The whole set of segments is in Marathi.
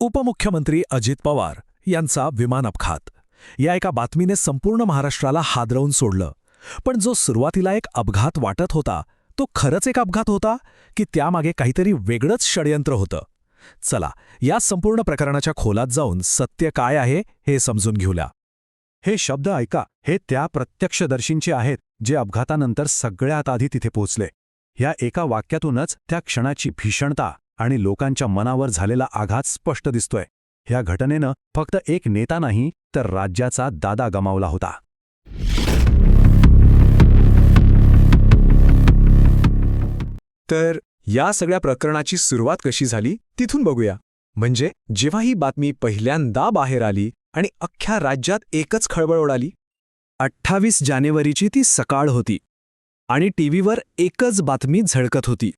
उपमुख्यमंत्री अजित पवार यांचा विमान अपघात. या एका बातमीने संपूर्ण महाराष्ट्राला हादरवून सोडलं. पण जो सुरुवातीला एक अपघात वाटत होता तो खरंच एक अपघात होता की त्यामागे काहीतरी वेगळंच षडयंत्र होतं? चला या संपूर्ण प्रकरणाच्या खोलात जाऊन सत्य काय आहे हे समजून घेऊया. हे शब्द ऐका हे त्या प्रत्यक्षदर्शींचे आहेत जे अपघातानंतर सगळ्यात आधी तिथे पोहोचले. ह्या एका वाक्यातूनच त्या क्षणाची भीषणता आणि लोकांच्या मनावर झालेला आघात स्पष्ट दिसतोय. ह्या घटनेनं फक्त एक नेता नाही तर राज्याचा दादा गमावला होता. तर या सगळ्या प्रकरणाची सुरुवात कशी झाली तिथून बघूया. म्हणजे जेव्हा ही बातमी पहिल्यांदा बाहेर आली आणि अख्ख्या राज्यात एकच खळबळ उडाली अठ्ठावीस जानेवारीची ती सकाळ होती. आणि टीव्हीवर एकच बातमी झळकत होती.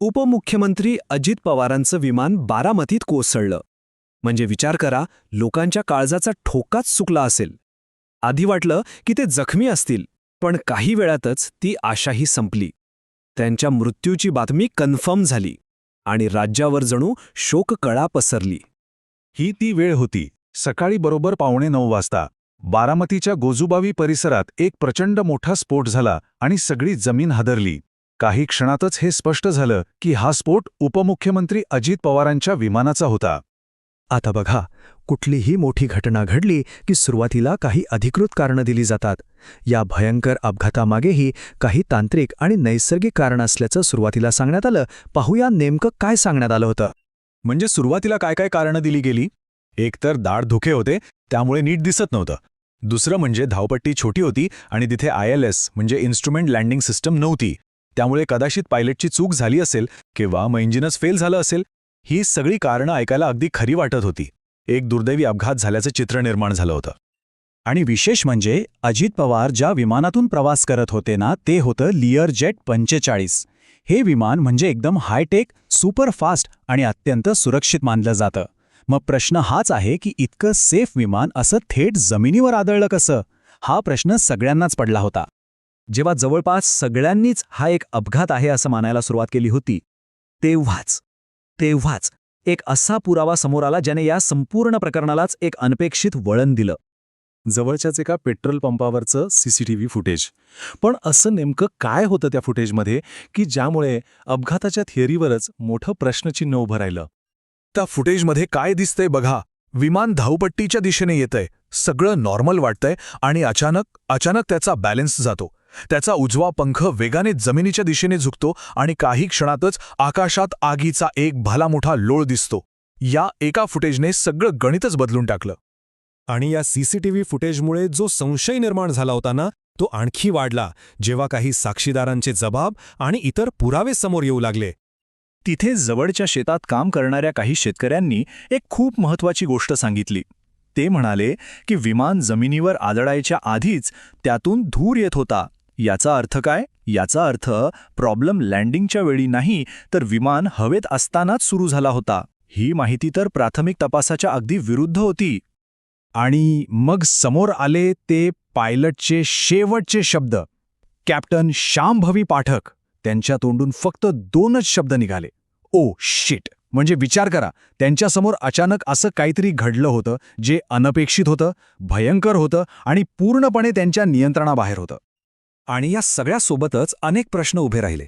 उपमुख्यमंत्री अजित पवारांचं विमान बारामतीत कोसळलं. म्हणजे विचार करा लोकांच्या काळजाचा ठोकाच चुकला असेल. आधी वाटलं की ते जखमी असतील पण काही वेळातच ती आशाही संपली. त्यांच्या मृत्यूची बातमी कन्फर्म झाली आणि राज्यावर जणू शोककळा पसरली. ही ती वेळ होती सकाळी बरोबर पावणे नऊ वाजता. बारामतीच्या गोजुबावी परिसरात एक प्रचंड मोठा स्फोट झाला आणि सगळी जमीन हादरली. काही क्षणातच हे स्पष्ट झालं की हा स्फोट उपमुख्यमंत्री अजित पवारांच्या विमानाचा होता. आता बघा कुठलीही मोठी घटना घडली की सुरुवातीला काही अधिकृत कारणं दिली जातात. या भयंकर अपघातामागेही काही तांत्रिक आणि नैसर्गिक कारण असल्याचं सुरुवातीला सांगण्यात आलं. पाहूया नेमकं काय सांगण्यात आलं होतं. म्हणजे सुरुवातीला काय काय कारणं दिली गेली? एकतर दाढ धुके होते त्यामुळे नीट दिसत नव्हतं. दुसरं म्हणजे धावपट्टी छोटी होती आणि तिथे आय एल एस म्हणजे इन्स्ट्रुमेंट लँडिंग सिस्टम नव्हती. त्यामुळे कदाचित पायलटची चूक झाली असेल किंवा मग इंजिनच फेल झालं असेल ही सगळी कारणं ऐकायला अगदी खरी वाटत होती. एक दुर्दैवी अपघात झाल्याचं चित्र निर्माण झालं होतं. आणि विशेष म्हणजे अजित पवार ज्या विमानातून प्रवास करत होते ना ते होतं लिअर जेट पंचेचाळीस. हे विमान म्हणजे एकदम हायटेक सुपरफास्ट आणि अत्यंत सुरक्षित मानलं जातं. मग प्रश्न हाच आहे की इतकं सेफ विमान असं थेट जमिनीवर आदळलं कसं? हा प्रश्न सगळ्यांनाच पडला होता. जेव्हा जवळपास सगळ्यांनीच हा एक अपघात आहे असं मानायला सुरुवात केली होती तेव्हाच तेव्हाच एक असा पुरावा समोर आला ज्याने या संपूर्ण प्रकरणालाच एक अनपेक्षित वळण दिलं. जवळच्याच एका पेट्रोल पंपावरचं सीसीटीव्ही फुटेज. पण असं नेमकं काय होतं त्या फुटेजमध्ये की ज्यामुळे अपघाताच्या थिअरीवरच मोठं प्रश्नचिन्ह उभं राहिलं? त्या फुटेजमध्ये काय दिसतंय बघा. विमान धावपट्टीच्या दिशेने येतंय. सगळं नॉर्मल वाटतंय आणि अचानक अचानक त्याचा बॅलन्स जातो. त्याचा उजवा पंख वेगाने जमिनीच्या दिशेने झुकतो आणि काही क्षणातच आकाशात आगीचा एक भला मोठा लोळ दिसतो. या एका फुटेजने सगळं गणितच बदलून टाकलं. आणि या सीसीटीव्ही फुटेजमुळे जो संशय निर्माण झाला होता ना तो आणखी वाढला जेव्हा काही साक्षीदारांचे जबाब आणि इतर पुरावे समोर येऊ लागले. तिथे जवळच्या शेतात काम करणाऱ्या काही शेतकऱ्यांनी एक खूप महत्वाची गोष्ट सांगितली. ते म्हणाले की विमान जमिनीवर आदळायच्या आधीच त्यातून धूर येत होता. याचा अर्थ काय? याचा अर्थ प्रॉब्लेम लँडिंगच्या वेळी नाही तर विमान हवेत असतानाच सुरू झाला होता. ही माहिती तर प्राथमिक तपासाच्या अगदी विरुद्ध होती. आणि मग समोर आले ते पायलटचे शेवटचे शब्द. कॅप्टन श्यामभवी पाठक. त्यांच्या तोंडून फक्त दोनच शब्द निघाले. Oh shit. म्हणजे विचार करा. त्यांच्यासमोर अचानक असं काहीतरी घडलं होतं जे अनपेक्षित होतं भयंकर होतं आणि पूर्णपणे त्यांच्या नियंत्रणाबाहेर होतं. आणि या सगळ्यासोबतच अनेक प्रश्न उभे राहिले.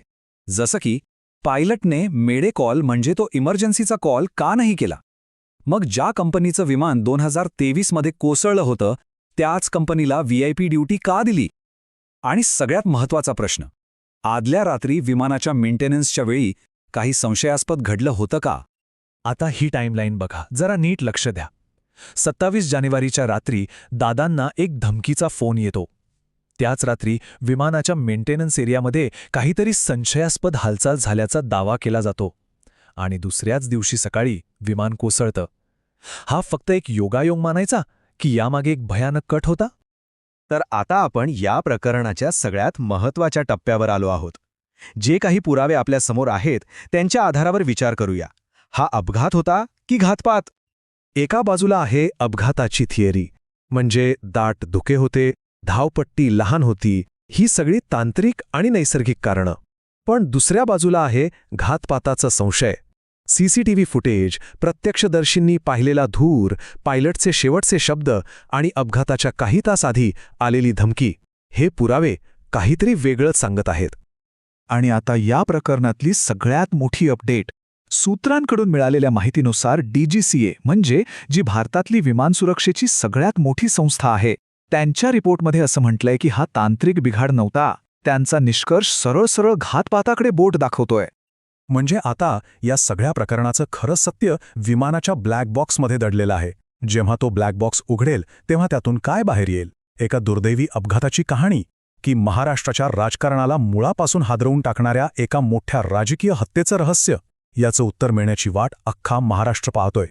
जसं की पायलटने मेडे कॉल म्हणजे तो इमर्जन्सीचा कॉल का नाही केला? मग ज्या कंपनीचं विमान दोन हजार तेवीसमध्ये कोसळलं होतं त्याच कंपनीला व्हीआयपी ड्युटी का दिली? आणि सगळ्यात महत्त्वाचा प्रश्न आदल्या रात्री विमानाच्या मेंटेनन्सच्या वेळी काही संशयास्पद घडलं होतं का? आता ही टाईमलाईन बघा जरा नीट लक्ष द्या. सत्तावीस जानेवारीच्या रात्री दादांना एक धमकीचा फोन येतो. त्याच रात्री विमानाच्या मेंटेनन्स एरियामध्ये काहीतरी संशयास्पद हालचाल झाल्याचा दावा केला जातो. आणि दुसऱ्याच दिवशी सकाळी विमान कोसळतं. हा फक्त एक योगायोग मानायचा की यामागे एक भयानक कट होता? तर आता आपण या प्रकरणाच्या सगळ्यात महत्त्वाच्या टप्प्यावर आलो आहोत. जे काही पुरावे आपल्यासमोर आहेत त्यांच्या आधारावर विचार करूया. हा अपघात होता की घातपात? एका बाजूला आहे अपघाताची थिअरी म्हणजे दाट धुके होते धावपट्टी लहान होती ही सगळी तांत्रिक आणि नैसर्गिक कारणं. पण दुसऱ्या बाजूला आहे घातपाताचा संशय. सीसीटीव्ही फुटेज प्रत्यक्षदर्शींनी पाहिलेला धूर पायलटचे शेवटचे शब्द आणि अपघाताच्या काही तास आधी आलेली धमकी. हे पुरावे काहीतरी वेगळंच सांगत आहेत. आणि आता या प्रकरणातली सगळ्यात मोठी अपडेट. सूत्रांकडून मिळालेल्या माहितीनुसार डीजीसीए म्हणजे जी भारतातली विमान सुरक्षेची सगळ्यात मोठी संस्था आहे त्यांच्या रिपोर्टमध्ये असं म्हटलंय की हा तांत्रिक बिघाड नव्हता. त्यांचा निष्कर्ष सरळ सरळ घातपाताकडे बोट दाखवतोय. म्हणजे आता या सगळ्या प्रकरणाचं खरं सत्य विमानाच्या ब्लॅक बॉक्समध्ये दडलेलं आहे. जेव्हा तो ब्लॅक बॉक्स उघडेल तेव्हा त्यातून काय बाहेर येईल? एका दुर्दैवी अपघाताची कहाणी? की महाराष्ट्राच्या राजकारणाला मुळापासून हादरवून टाकणाऱ्या एका मोठ्या राजकीय हत्येचं रहस्य? याचं उत्तर मिळण्याची वाट अख्खा महाराष्ट्र पाहतोय.